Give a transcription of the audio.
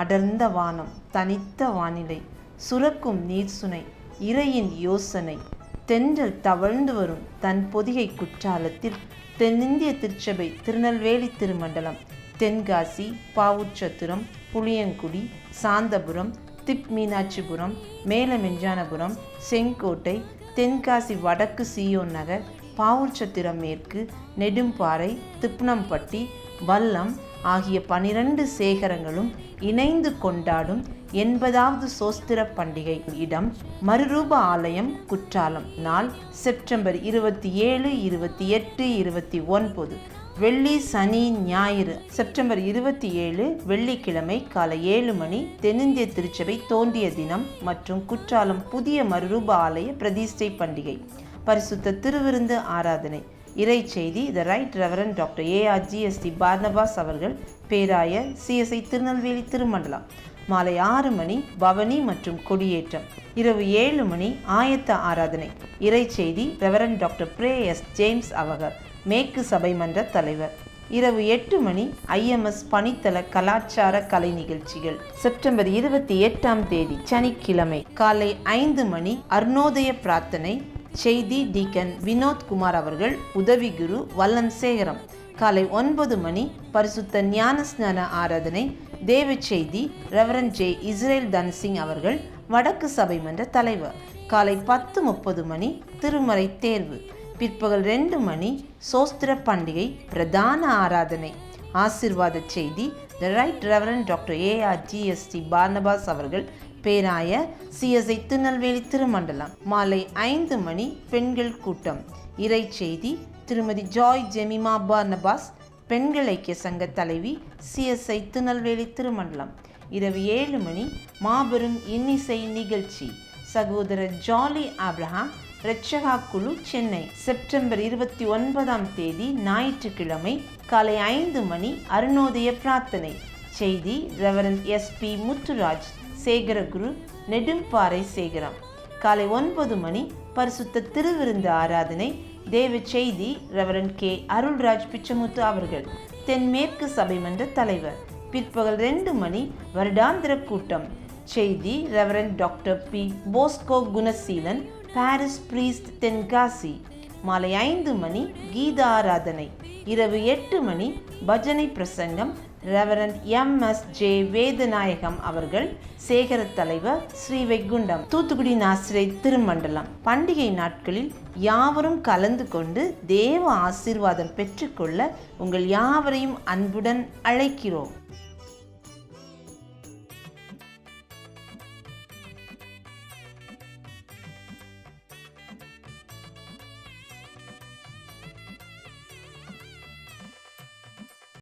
அடர்ந்த வானம் தனித்த வானிலை சுரக்கும் நீர்சுனை இறையின் யோசனை. தென்றல் தவழ்ந்து வரும் தன் பொதிகை குற்றாலத்தில் தென்னிந்திய திருச்சபை திருநெல்வேலி திருமண்டலம் தென்காசி பாவுச்சத்திரம் புளியங்குடி சாந்தபுரம் திப் மீனாட்சிபுரம் மேலமெஞ்சானபுரம் செங்கோட்டை தென்காசி வடக்கு சியோன் நகர் பாவுச்சத்திரம் மேற்கு நெடும்பாறை திப்னம்பட்டி வல்லம் ஆகிய பனிரெண்டு சேகரங்களும் இணைந்து கொண்டாடும் எண்பதாவது சோஸ்திர பண்டிகை. இடம் மறுரூப ஆலயம் குற்றாலம். நாள் செப்டம்பர் இருபத்தி ஏழு இருபத்தி எட்டு இருபத்தி ஒன்பது. வெள்ளி சனி ஞாயிறு. செப்டம்பர் இருபத்தி ஏழு வெள்ளிக்கிழமை காலை ஏழு மணி தென்னிந்திய திருச்சபை தோன்றிய தினம் மற்றும் குற்றாலம் புதிய மறுரூப ஆலய பிரதிஷ்டை பண்டிகை. பரிசுத்த திருவிருந்து ஆராதனை. இறை செய்தி the right reverend doctor AR GST Barnabas அவர்கள் பேராய சிஎஸ்ஐ திருநெல்வேலி திருமண்டலம். மாலை ஆறு மணி பவனி மற்றும் கொடியேற்றம். இரவு ஏழு மணி ஆயத்த ஆராதனை. இறை செய்தி ரெவரன் டாக்டர் பிரே எஸ் ஜேம்ஸ் அவர்கள் மேற்கு சபை மன்ற தலைவர். இரவு எட்டு மணி ஐஎம்எஸ் பணித்தள கலாச்சார கலை நிகழ்ச்சிகள். செப்டம்பர் இருபத்தி எட்டாம் தேதி சனிக்கிழமை காலை ஐந்து மணி அருணோதய பிரார்த்தனை செய்தி டீக்கன் வினோத் குமார் அவர்கள் உதவி குரு வல்லம் சேகரம் காலை ஒன்பது மணி பரிசுத்த ஞானஸ்நான ஆராதனை தேவ செய்தி ரெவரன் ஜே இஸ்ரேல் தன்சிங் அவர்கள் வடக்கு சபை மன்ற தலைவர். காலை பத்து முப்பது மணி திருமறை தேர்வு. பிற்பகல் ரெண்டு மணி சோஸ்திர பண்டிகை பிரதான ஆராதனை. ஆசிர்வாத செய்தி the right reverend doctor AR GST Barnabas அவர்கள் பேராய சிஎஸ்ஐ திருநெல்வேலி திருமண்டலம். மாலை ஐந்து மணி பெண்கள் கூட்டம். இறை செய்தி திருமதி ஜாய் ஜெமிமா பார்னபாஸ் பெண்கள் ஐக்கிய சங்க தலைவி சிஎஸ்ஐ திருநெல்வேலி திருமண்டலம். இரவு ஏழு மணி மாபெரும் இன்னிசை நிகழ்ச்சி. சகோதரர் ஜாலி ஆப்ரஹாம் ரட்சகா குழு சென்னை. செப்டம்பர் இருபத்தி ஒன்பதாம் தேதி ஞாயிற்றுக்கிழமை காலை ஐந்து மணி அருணோதய பிரார்த்தனை. செய்தி ரெவரன் எஸ்பி முத்துராஜ். சேகரகுரு நெடும்பாறை சேகரம். காலை ஒன்பது மணி பரிசுத்த திருவிருந்து ஆராதனை. தேவ செய்தி ரெவரன் கே. அருள்ராஜ் பிச்சமுத்து அவர்கள். தென்மேற்கு சபை மன்ற தலைவர். பிற்பகல் ரெண்டு மணி வருடாந்திர கூட்டம். செய்தி reverend doctor P. Bosco Gunaseelan parish priest Tenkasi. மாலை ஐந்து மணி கீத ஆராதனை. இரவு எட்டு மணி பஜனை பிரசங்கம் reverend M S J Vedanayagam அவர்கள் சேகர தலைவர் ஸ்ரீ வெகுண்டம் தூத்துக்குடி நாசிரை திருமண்டலம். பண்டிகை நாட்களில் யாவரும் கலந்து கொண்டு தேவ ஆசீர்வாதம் பெற்றுக்கொள்ள உங்கள் யாவரையும் அன்புடன் அழைக்கிறோம்.